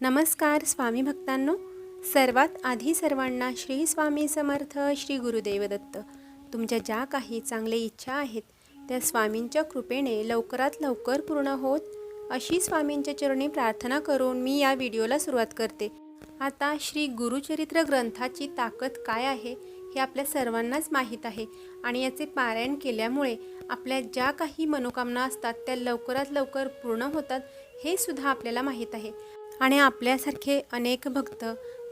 नमस्कार स्वामी भक्तांनो. सर्वात आधी सर्वांना श्री स्वामी समर्थ श्री गुरुदेव दत्त. तुमच्या ज्या काही चांगल्या इच्छा आहेत त्या स्वामींच्या कृपेने लवकरात लवकर पूर्ण होत अशी स्वामींच्या चरणी प्रार्थना करून मी या व्हिडिओला सुरुवात करते. आता श्री गुरुचरित्र ग्रंथाची ताकद काय आहे हे आपल्या सर्वांनाच माहीत आहे आणि याचे पारायण केल्यामुळे आपल्या ज्या काही मनोकामना असतात त्या लवकरात लवकर पूर्ण होतात हे सुद्धा आपल्याला माहीत आहे. आणि आपल्यासारखे अनेक भक्त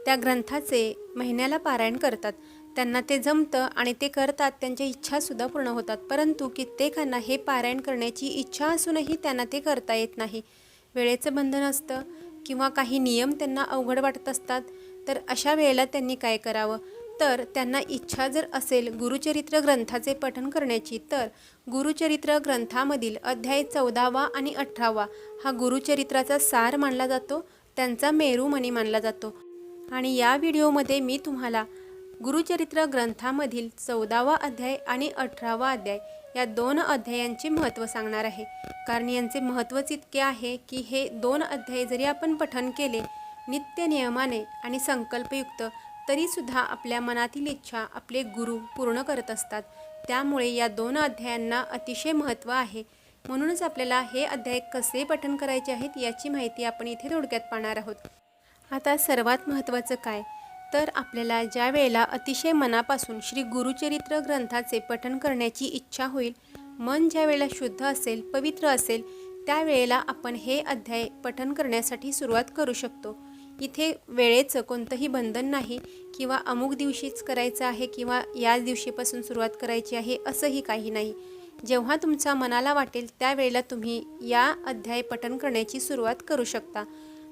त्या ग्रंथाचे महिन्याला पारायण करतात. त्यांना ते जमतं आणि ते करतात त्यांच्या इच्छासुद्धा पूर्ण होतात. परंतु कित्येकांना हे पारायण करण्याची इच्छा असूनही त्यांना ते करता येत नाही. वेळेचं बंधन असतं किंवा काही नियम त्यांना अवघड वाटत असतात तर अशा वेळेला त्यांनी काय करावं? तर त्यांना इच्छा जर असेल गुरुचरित्र ग्रंथाचे पठण करण्याची तर गुरुचरित्र ग्रंथामधील अध्याय चौदावा आणि अठरावा हा गुरुचरित्राचा सार मानला जातो. त्यांचा मेरूमणी मानला जातो. आणि या व्हिडिओमध्ये मी तुम्हाला गुरुचरित्र ग्रंथामधील चौदावा अध्याय आणि अठरावा अध्याय या दोन अध्यायांचे महत्त्व सांगणार आहे. कारण यांचे महत्त्वच इतके आहे की हे दोन अध्याय जरी आपण पठन केले नित्य नियमाने आणि संकल्पयुक्त तरीसुद्धा आपल्या मनातील इच्छा आपले गुरु पूर्ण करत असतात. त्यामुळे या दोन अध्यायांना अतिशय महत्त्व आहे. म्हणूनच आपल्याला हे अध्याय कसे पठन करायचे आहेत याची माहिती आपण इथे थोडक्यात पाहणार आहोत. आता सर्वात महत्त्वाचं काय? तर आपल्याला ज्या वेळेला अतिशय मनापासून श्री गुरुचरित्र ग्रंथाचे पठन करण्याची इच्छा होईल मन ज्या वेळेला शुद्ध असेल पवित्र असेल त्यावेळेला आपण हे अध्याय पठन करण्यासाठी सुरुवात करू शकतो. इथे वेळेचं कोणतंही बंधन नाही किंवा अमुक दिवशीच करायचं आहे किंवा याच दिवशीपासून सुरुवात करायची आहे असंही काही नाही. जेव्हा तुमच्या मनाला वाटेल त्यावेळेला तुम्ही या अध्याय पठन करण्याची सुरुवात करू शकता.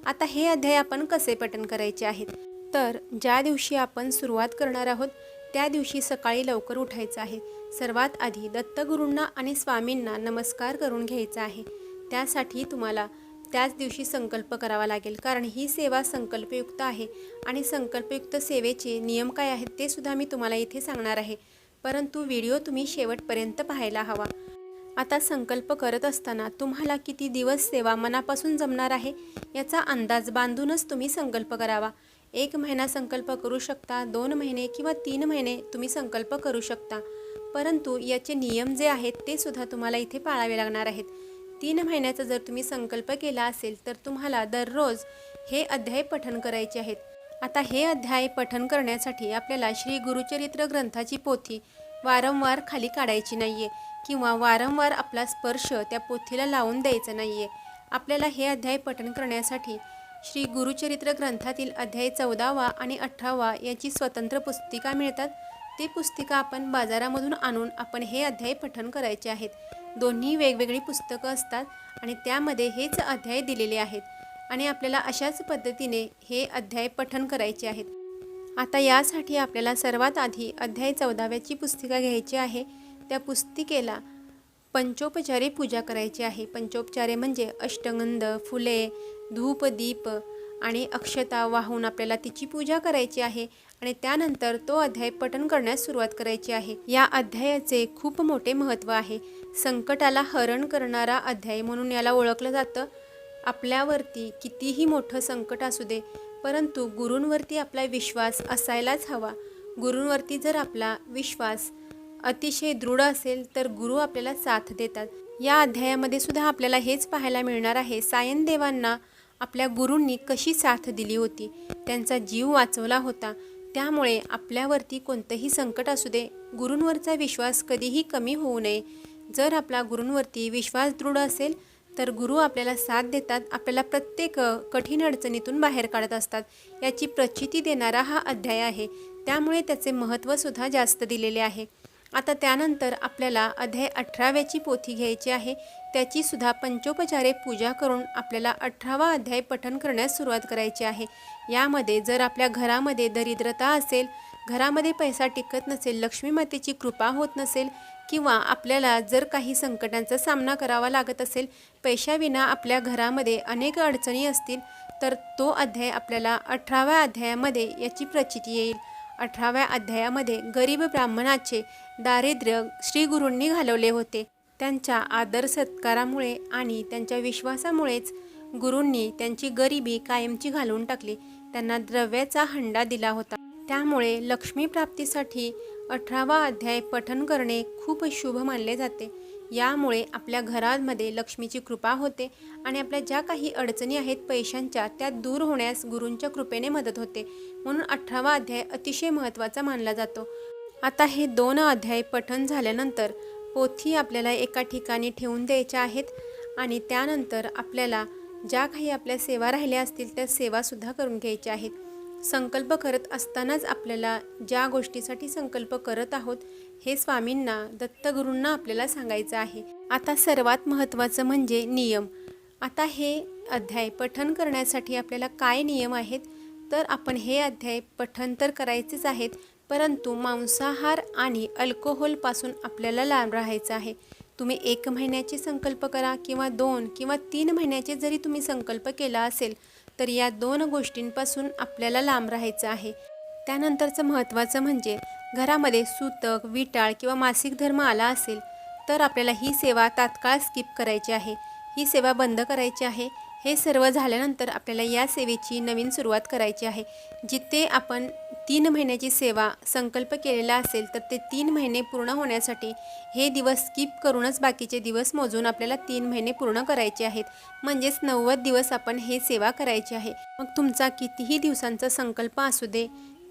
आता हे अध्याय आपण कसे पठन करायचे आहेत? तर ज्या दिवशी आपण सुरुवात करणार आहोत त्या दिवशी सकाळी लवकर उठायचं आहे. सर्वात आधी दत्तगुरूंना आणि स्वामींना नमस्कार करून घ्यायचा आहे. त्यासाठी तुम्हाला त्याच दिवशी संकल्प करावा लागेल कारण ही सेवा संकल्पयुक्त आहे. आणि संकल्पयुक्त सेवेचे नियम काय आहेत ते सुद्धा मी तुम्हाला इथे सांगणार आहे. परंतु व्हिडिओ तुम्ही शेवटपर्यंत पाहायला हवा. आता संकल्प करत असताना तुम्हाला किती दिवस सेवा मनापासून जमणार आहे याचा अंदाज बांधूनच तुम्ही संकल्प करावा. एक महिना संकल्प करू शकता दोन महिने किंवा तीन महिने तुम्ही संकल्प करू शकता. परंतु याचे नियम जे आहेत ते सुद्धा तुम्हाला इथे पाळावे लागणार आहेत. तीन महिन्याचा जर तुम्ही संकल्प केला असेल तर तुम्हाला दररोज हे अध्याय पठण करायचे आहेत. आता हे अध्याय पठन करण्यासाठी आपल्याला श्री गुरुचरित्र ग्रंथाची पोथी वारंवार खाली काढायची नाही आहे किंवा वारंवार आपला स्पर्श त्या पोथीला लावून द्यायचा नाही आहे आपल्याला हे अध्याय पठन करण्यासाठी श्री गुरुचरित्र ग्रंथातील अध्याय चौदावा आणि अठरावा याची स्वतंत्र पुस्तिका मिळतात. ती पुस्तिका आपण बाजारामधून आणून आपण हे अध्याय पठन करायचे आहेत. दोन्ही वेगवेगळी पुस्तकं असतात आणि त्यामध्ये हेच अध्याय दिलेले आहेत. आणि आपल्याला अशाच पद्धतीने हे अध्याय पठन करायचे आहेत. आता यासाठी आपल्याला सर्वात आधी अध्याय चौदाव्याची पुस्तिका घ्यायची आहे. त्या पुस्तिकेला पंचोपचारे पूजा करायची आहे. पंचोपचारे म्हणजे अष्टगंध फुले धूप दीप आणि अक्षता वाहून आपल्याला तिची पूजा करायची आहे आणि त्यानंतर तो अध्याय पठन करण्यास सुरुवात करायची आहे. या अध्यायाचे खूप मोठे महत्त्व आहे. संकटाला हरण करणारा अध्याय म्हणून याला ओळखलं जातं. आपल्यावरती कितीही मोठं संकट असू दे परंतु गुरूंवरती आपला विश्वास असायलाच हवा. गुरूंवरती जर आपला विश्वास अतिशय दृढ असेल तर गुरु आपल्याला साथ देतात. या अध्यायामध्ये सुद्धा आपल्याला हेच पाहायला मिळणार आहे सायनदेवांना आपल्या गुरूंनी कशी साथ दिली होती? त्यांचा जीव वाचवला होता. त्यामुळे आपल्यावरती कोणतंही संकट असू दे गुरूंवरचा विश्वास कधीही कमी होऊ नये. जर आपला गुरूंवरती विश्वास दृढ असेल तर गुरु आपल्याला साथ देतात आपल्याला प्रत्येक कठीण अडचणीतून बाहेर काढत असतात. याची प्रचिती देणारा हा अध्याय आहे. त्यामुळे त्याचे महत्त्वसुद्धा जास्त दिलेले आहे. आता त्यानंतर आपल्याला अध्याय अठराव्याची पोथी घ्यायची आहे. त्याचीसुद्धा पंचोपचारे पूजा करून आपल्याला अठरावा अध्याय पठन करण्यास सुरुवात करायची आहे. यामध्ये जर आपल्या घरामध्ये दरिद्रता असेल घरामध्ये पैसा टिकत नसेल लक्ष्मी मातेची कृपा होत नसेल किंवा आपल्याला जर काही संकटांचा सामना करावा लागत असेल पैशाविना आपल्या घरामध्ये अनेक अडचणी असतील तर तो अध्याय आपल्याला अठराव्या अध्यायामध्ये याची प्रचिती येईल. अठराव्या अध्यायामध्ये गरीब ब्राह्मणाचे दारिद्र्य श्रीगुरूंनी घालवले होते. त्यांच्या आदर सत्कारामुळे आणि त्यांच्या विश्वासामुळेच गुरूंनी त्यांची गरिबी कायमची घालवून टाकली. त्यांना द्रव्याचा हंडा दिला होता. त्यामुळे लक्ष्मी प्राप्तीसाठी अठरावा अध्याय पठन करणे खूप शुभ मानले जाते. यामुळे आपल्या घरामध्ये लक्ष्मीची कृपा होते आणि आपल्या ज्या काही अडचणी आहेत पैशांच्या त्या दूर होण्यास गुरूंच्या कृपेने मदत होते. म्हणून अठरावा अध्याय अतिशय महत्त्वाचा मानला जातो. आता हे दोन अध्याय पठन झाल्यानंतर पोथी आपल्याला एका ठिकाणी ठेवून द्यायच्या आहेत आणि त्यानंतर आपल्याला ज्या काही आपल्या सेवा राहिल्या असतील त्या सेवासुद्धा करून घ्यायच्या आहेत. संकल्प करत असतानाच आपल्याला ज्या गोष्टीसाठी संकल्प करत आहोत हे स्वामींना दत्तगुरूंना आपल्याला सांगायचं आहे. आता सर्वात महत्त्वाचं म्हणजे नियम. आता हे अध्याय पठन करण्यासाठी आपल्याला काय नियम आहेत? तर आपण हे अध्याय पठन तर करायचेच आहेत परंतु मांसाहार आणि अल्कोहोलपासून आपल्याला लांब राहायचं आहे. तुम्ही एक महिन्याचे संकल्प करा किंवा दोन किंवा तीन महिन्याचे जरी तुम्ही संकल्प केला असेल तर या दोन गोष्टींपासून आपल्याला लांब राहायचं आहे. त्यानंतरचं महत्त्वाचं म्हणजे घरामध्ये सूतक विटाळ किंवा मासिक धर्म आला असेल तर आपल्याला ही सेवा तात्काळ स्किप करायची आहे. ही सेवा बंद करायची आहे. हे सर्व झाल्यानंतर आपल्याला या सेवेची नवीन सुरुवात करायची आहे जिथे आपण तीन महिन्याची सेवा संकल्प केलेला असेल तर ते तीन महिने पूर्ण होण्यासाठी हे दिवस स्किप करूनच बाकीचे दिवस मोजून आपल्याला तीन महिने पूर्ण करायचे आहेत. म्हणजेच नव्वद दिवस आपण हे सेवा करायची आहे. मग तुमचा कितीही दिवसांचा संकल्प असू दे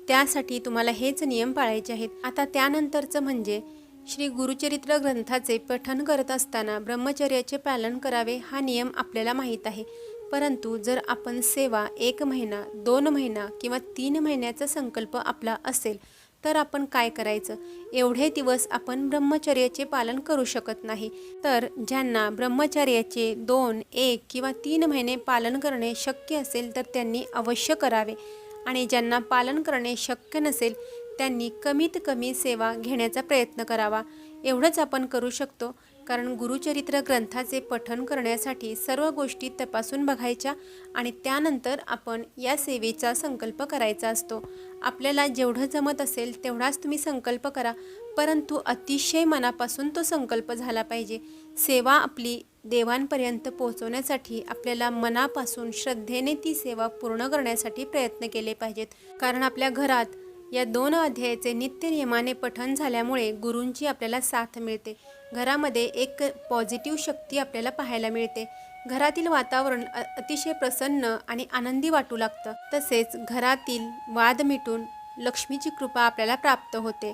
त्यासाठी तुम्हाला हेच नियम पाळायचे आहेत. आता त्यानंतरचं म्हणजे श्री गुरुचरित्र ग्रंथाचे पठन करत असताना ब्रह्मचर्याचे पालन करावे हा नियम आपल्याला माहीत आहे. परंतु जर आपण सेवा एक महिना दोन महिना किंवा तीन महिन्याचा संकल्प आपला असेल तर आपण काय करायचं? एवढे दिवस आपण ब्रह्मचर्याचे पालन करू शकत नाही. तर ज्यांना ब्रह्मचर्याचे दोन एक किंवा तीन महिने पालन करणे शक्य असेल तर त्यांनी अवश्य करावे. आणि ज्यांना पालन करणे शक्य नसेल त्यांनी कमीत कमी सेवा घेण्याचा प्रयत्न करावा. एवढंच आपण करू शकतो. कारण गुरुचरित्र ग्रंथाचे पठन करण्यासाठी सर्व गोष्टी तपासून बघायच्या आणि त्यानंतर आपण या सेवेचा संकल्प करायचा असतो. आपल्याला जेवढं जमत असेल तेवढाच तुम्ही संकल्प करा परंतु अतिशय मनापासून तो संकल्प झाला पाहिजे. सेवा आपली देवांपर्यंत पोहोचवण्यासाठी आपल्याला मनापासून श्रद्धेने ती सेवा पूर्ण करण्यासाठी प्रयत्न केले पाहिजेत. कारण आपल्या घरात या दोन अध्यायाचे नित्यनियमाने पठण पठन झाल्यामुळे गुरूंची आपल्याला साथ मिळते. घरामध्ये एक पॉझिटिव्ह शक्ती आपल्याला पाहायला मिळते. घरातील वातावरण अतिशय प्रसन्न आणि आनंदी वाटू लागतं. तसेच घरातील वाद मिटून लक्ष्मीची कृपा आपल्याला प्राप्त होते.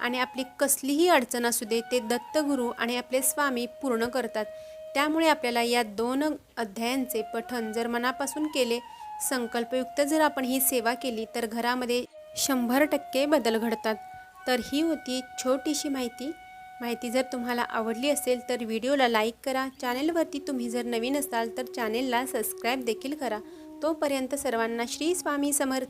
आणि आपली कसलीही अडचण असू दे ते दत्तगुरू आणि आपले स्वामी पूर्ण करतात. त्यामुळे आपल्याला या दोन अध्यायांचे पठन जर मनापासून केले संकल्पयुक्त जर आपण ही सेवा केली तर घरामध्ये शंभर टक्के बदल घडतात. तर ही होती छोटीशी माहिती. माहिती जर तुम्हाला आवडली असेल तर व्हिडिओला लाईक करा. चॅनेलवरती तुम्ही जर नवीन असाल तर चॅनेलला सबस्क्राईब देखील करा. तोपर्यंत सर्वांना श्री स्वामी समर्थ.